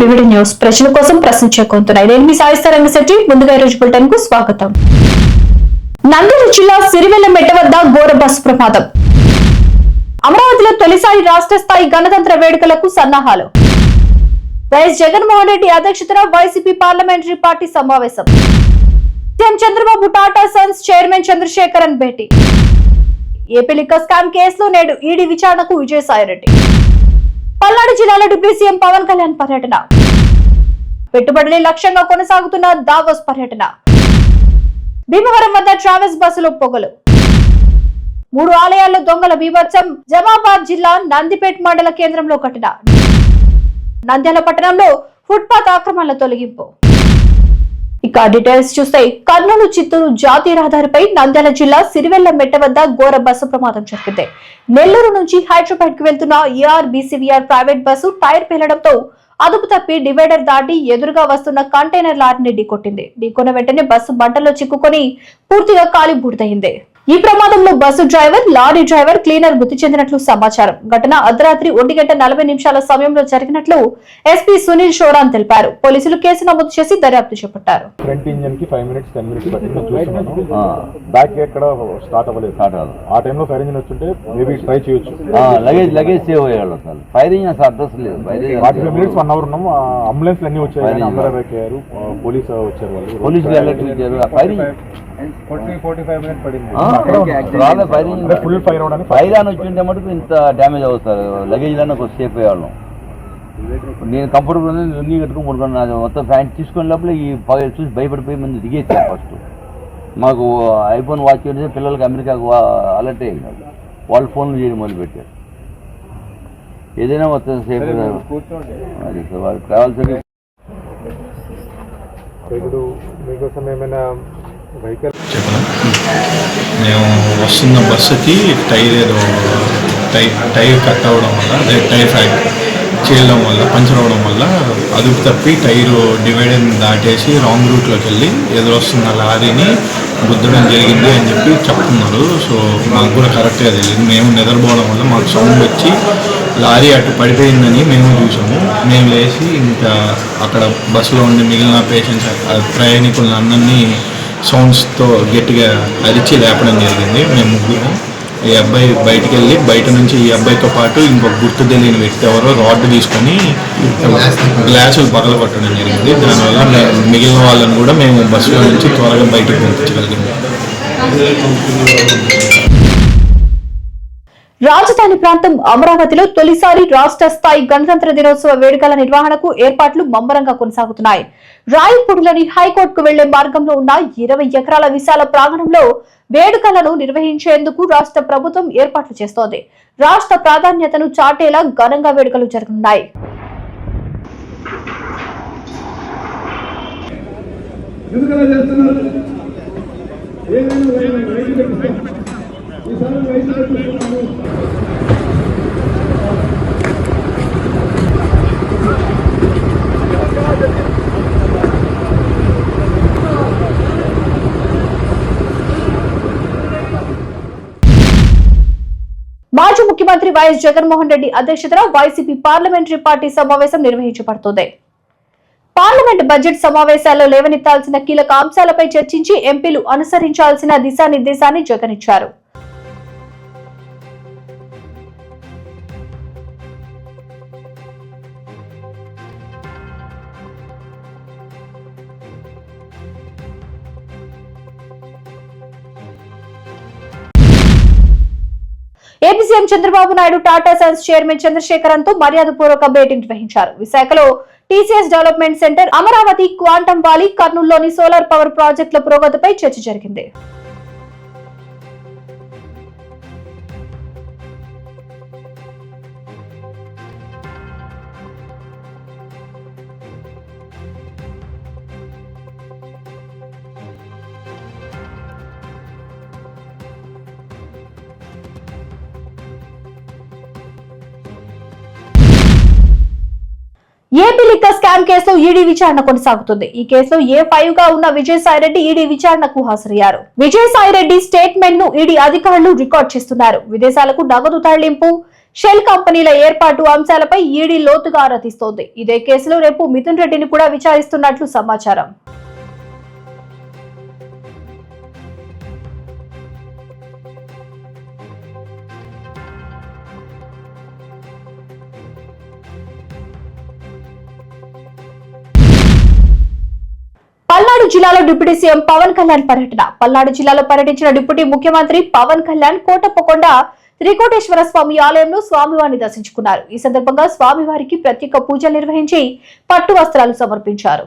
VVD news ప్రజల కోసం ప్రశ్నించే కొంతున్నాయి నేను మీ సాయిస్తా రంగశెట్టి ముందుగా ఈరోజు బులెటిన్కు స్వాగతం. నంద్యాల జిల్లా సిరివెల్ల మెట్ట వద్ద ఘోర బస్సు ప్రమాదం. అమరావతిలో తొలిసారి రాష్ట్ర స్థాయి గణతంత్ర వేడుకలకు సన్నాహాలు. వైఎస్ జగన్మోహన్ రెడ్డి అధ్యక్షతన వైసీపీ పార్లమెంటరీ పార్టీ సమావేశం. CM Chandrababu Tata Sons chairman Chandrasekaran భేటీ. ఏపీ లిక్కర్ స్కామ్ కేసులో నేడు ఈడీ విచారణకు విజయసాయిరెడ్డి పల్నాడు జిల్లాలో డిప్యూటీ సీఎం పవన్ కళ్యాణ్ పర్యటన. పెట్టుబడులే లక్ష్యంగా కొనసాగుతున్న దావోస్ పర్యటన. భీమవరం వద్ద ట్రావెల్స్ బస్సులో పొగలు. మూడు ఆలయాల్లో దొంగల బీభత్సం జమాబాద్ జిల్లా నందిపేట్ మండల కేంద్రంలో ఘటన నంద్యాల పట్టణంలో ఫుట్పాత్ ఆక్రమణల తొలగింపు. ఇక డీటెయిల్స్ చూస్తే కర్నూలు చిత్తూరు జాతీయ రహదారిపై నంద్యాల జిల్లా సిరివెల్ల మెట్ట వద్ద ఘోర బస్సు ప్రమాదం జరిగింది. నెల్లూరు నుంచి హైదరాబాద్కు వెళ్తున్న AR BCVR private bus tyre పేలడంతో అదుపు తప్పి డివైడర్ దాటి ఎదురుగా వస్తున్న కంటైనర్ లారీని ఢీకొట్టింది. ఢీకొన్న వెంటనే బస్సు మంటల్లో చిక్కుకొని పూర్తిగా కాలి బూడిదయింది ఈ ప్రమాదంలో bus driver lorry driver cleaner మృతి చెందినట్లు సమాచారం. ఘటన అర్ధరాత్రి ఒంటి గంట నలభై నిమిషాల సమయంలో జరిగినట్లు ఎస్పీ సునీల్ షోరాన్ తెలిపారు. పోలీసులు కేసు నమోదు చేసి దర్యాప్తు చేపట్టారు. ఫ్రంట్ ఇంజన్కి ఫైవ్ మినిట్స్ టెన్ మినిట్స్ పట్టింది. చూస్తున్నాను బ్యాక్ ఎక్కడ స్టార్ట్ అవ్వలేదు. స్టార్ట్ అవ్వదు. ఆ టైంలో ఫైర్ ఇంజిన్ వచ్చుంటే మేబీ ట్రై చేయొచ్చు. ఆ, లగేజ్ లగేజ్ సేవ్ అయ్యాడు అసలు. ఫైరింగ్ అసలు అడ్రస్ లేదు. Firing forty five minutes one hour ఉన్నాము. అంబులెన్స్ అన్ని వచ్చాయి. కానీ Firing. అందరూ ఎవాక్ అయ్యారు. పోలీస్ వచ్చారు వాళ్ళు. పోలీసులు ఫార్టీ ఫైవ్ మినిట్స్ పడింది ఫుల్ ఫైర్ అవడానికి ఫైర్ అని వచ్చి ఉంటే మటుకు ఇంత డ్యామేజ్ అవుతారు లగేజ్ లన్నీ కొంచెం సేఫ్ అయ్యేవాళ్ళం నేను కంఫర్టబుల్ ఉంది లుంగి కట్టుకుని పడుకున్నాను మొత్తం ఫ్యాన్ తీసుకునే లోపల ఈ చూసి భయపడిపోయి మంది దిగేసారు ఫస్ట్. మాకు ఐఫోన్ వాచ్ చేస్తే పిల్లలకి అమెరికాకు అలర్ట్ అయ్యారు. వాళ్ళు ఫోన్లు చేయడం మొదలుపెట్టారు. ఏదైనా మొత్తం సేఫ్ అది వాళ్ళు ట్రావెల్స్ ఇప్పుడు మీకోసం ఏమైనా వెహికల్ మేము వస్తున్న బస్సుకి టైర్ ఏదో టై టైర్ కట్ అవ్వడం వల్ల అదే టైర్ ఫ్యాక్ చేయడం వల్ల పంచర్ అవ్వడం వల్ల అదుపు తప్పి టైరు డివైడర్ దాటేసి రాంగ్ రూట్లోకి వెళ్ళి ఎదురొస్తున్న లారీని గుద్దడం జరిగింది అని చెప్పి చెప్తున్నారు. సో మాకు కూడా కరెక్ట్గా తెలియదు. మేము నిద్రపోవడం వల్ల మాకు సౌండ్ వచ్చి లారీ అటు పడిపోయిందని మేము చూసాము. మేము లేచి ఇంకా అక్కడ బస్సులో ఉండి మిగిలిన పేషెంట్స్ ప్రయాణికులను అందరినీ సౌండ్స్తో గట్టిగా అరిచి లేపడం జరిగింది. మేము ముగ్గురు ఈ అబ్బాయి బయటికి వెళ్ళి బయట నుంచి ఈ అబ్బాయితో పాటు ఇంకొక గుర్తు తెలియని వ్యక్తి ఎవరో రాడ్ తీసుకొని గ్లాసులు పగల పట్టడం జరిగింది. దానివల్ల మిగిలిన వాళ్ళని కూడా మేము బస్సులో నుంచి త్వరగా బయటకు పంపించగలిగాము రాజధాని ప్రాంతం అమరావతిలో తొలిసారి రాష్ట్ర స్థాయి గణతంత్ర దినోత్సవ వేడుకల నిర్వహణకు ఏర్పాట్లు ముమ్మరంగా కొనసాగుతున్నాయి. రాయపూడిలోని హైకోర్టుకు వెళ్ళే మార్గంలో ఉన్న ఇరవై ఎకరాల విశాల ప్రాంగణంలో వేడుకలను నిర్వహించేందుకు రాష్ట్ర ప్రభుత్వం ఏర్పాట్లు చేస్తోంది. రాష్ట్ర ప్రాధాన్యతను చాటేలా ఘనంగా వేడుకలు జరగనున్నాయి. ఎందుకలా చేస్తున్నారు? మాజీ ముఖ్యమంత్రి వైఎస్ జగన్మోహన్ రెడ్డి అధ్యక్షతన వైసీపీ పార్లమెంటరీ పార్టీ సమావేశం నిర్వహించబడుతోంది. పార్లమెంట్ బడ్జెట్ సమావేశాల్లో లేవనెత్తాల్సిన కీలక అంశాలపై చర్చించి ఎంపీలు అనుసరించాల్సిన దిశానిర్దేశాన్ని జగన్ ఇచ్చారు. AP CM Chandrababu Naidu Tata Sons chairman చంద్రశేఖరన్తో మర్యాదపూర్వక భేటీ నిర్వహించారు. విశాఖలో TCS development centre Amaravati quantum valley కర్నూలులోని solar power ప్రాజెక్టుల పురోగతిపై చర్చ జరిగింది. ఏపీ లిక్క స్కామ్ కేసులో ఈడీ విచారణ కొనసాగుతుంది? ఈ కేసులో ఏ ఫైవ్గా ఉన్న విజయసాయిరెడ్డి ఈడీ విచారణకు హాజరయ్యారు. విజయసాయిరెడ్డి స్టేట్మెంట్ను ఈడీ అధికారులు రికార్డ్ చేస్తున్నారు. విదేశాలకు నగదు తరలింపు షెల్ కంపెనీల ఏర్పాటు అంశాలపై ఈడీ లోతుగా ఆరా తీస్తోంది. ఇదే కేసులో రేపు మిథున్ రెడ్డిని కూడా విచారిస్తున్నట్లు సమాచారం. జిల్లాలో డిప్యూటీ సీఎం పవన్ కళ్యాణ్ పర్యటన. పల్నాడు జిల్లాలో పర్యటించిన డిప్యూటీ ముఖ్యమంత్రి పవన్ కళ్యాణ్ కోటప్పకొండ త్రికోటేశ్వర స్వామి ఆలయంలో స్వామివారిని దర్శించుకున్నారు. ఈ సందర్భంగా స్వామివారికి ప్రత్యేక పూజలు నిర్వహించి పట్టు వస్త్రాలు సమర్పించారు.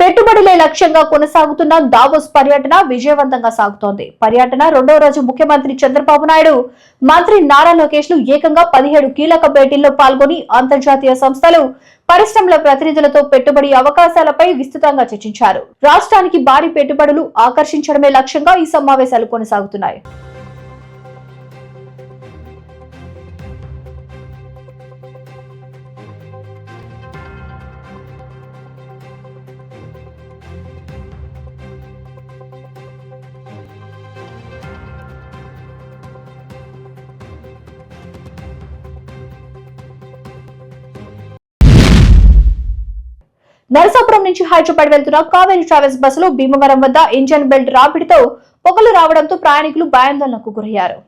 పెట్టుబడులే లక్ష్యంగా కొనసాగుతున్న దావోస్ పర్యటన విజయవంతంగా సాగుతోంది. పర్యటన రెండో రోజు ముఖ్యమంత్రి చంద్రబాబు నాయుడు మంత్రి నారా లోకేష్లు ఏకంగా పదిహేడు కీలక భేటీల్లో పాల్గొని అంతర్జాతీయ సంస్థలు పరిశ్రమల ప్రతినిధులతో పెట్టుబడి అవకాశాలపై విస్తృతంగా చర్చించారు. రాష్ట్రానికి భారీ పెట్టుబడులు ఆకర్షించడమే లక్ష్యంగా ఈ సమావేశాలు కొనసాగుతున్నాయి. నరసాపురం నుంచి హైదరాబాద్ వెళ్తున్న కావేరీ ట్రావెల్స్ బస్సులో భీమవరం వద్ద ఇంజన్ బెల్ట్ రాపిడితో పొగలు రావడంతో ప్రయాణికులు భయాందోళనకు గురయ్యారు.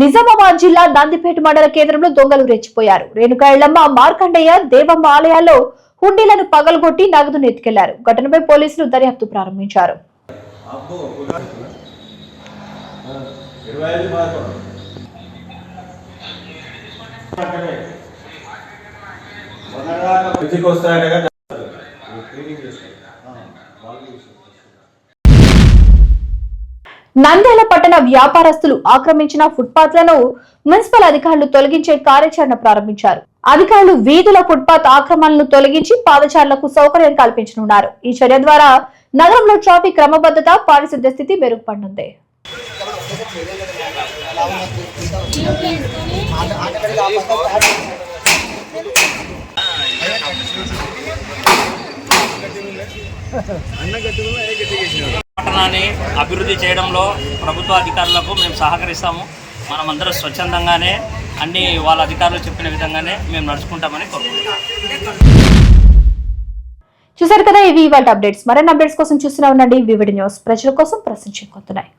నిజామాబాద్ జిల్లా నందిపేట మండల కేంద్రంలో దొంగలు రెచ్చిపోయారు. రేణుకా మార్కండయ్య దేవమ్మ ఆలయాల్లో హుండీలను పగలగొట్టి నగదును ఎత్తుకెళ్ళారు ఘటనపై పోలీసులు దర్యాప్తు ప్రారంభించారు. నంద్యాల పట్టణ వ్యాపారస్తులు ఆక్రమించిన ఫుట్పాత్లను మున్సిపల్ అధికారులు తొలగించే కార్యాచరణ ప్రారంభించారు. అధికారులు వీధుల ఫుట్పాత్ ఆక్రమణలను తొలగించి పాదచారులకు సౌకర్యం కల్పించనున్నారు. ఈ చర్య ద్వారా నగరంలో ట్రాఫిక్ క్రమబద్ధత పారిశుద్ధ్య స్థితి మెరుగుపడనుంది. పట్టణాన్ని అభివృద్ధి చేయడంలో ప్రభుత్వ అధికారులకు మేము సహకరిస్తాము. మనమందరం స్వచ్ఛందంగానే అన్ని వాళ్ళ అధికారులు చెప్పిన విధంగానే మేము నడుచుకుంటామని కోరుకుంటున్నాం. చూసారు కదా ఇవి ఇవాళ అప్డేట్స్ మరిన్ని అప్డేట్స్ కోసం చూస్తూనే ఉండండి. వివిడి న్యూస్ ప్రజల కోసం ప్రశ్నించుకుంటున్నాయి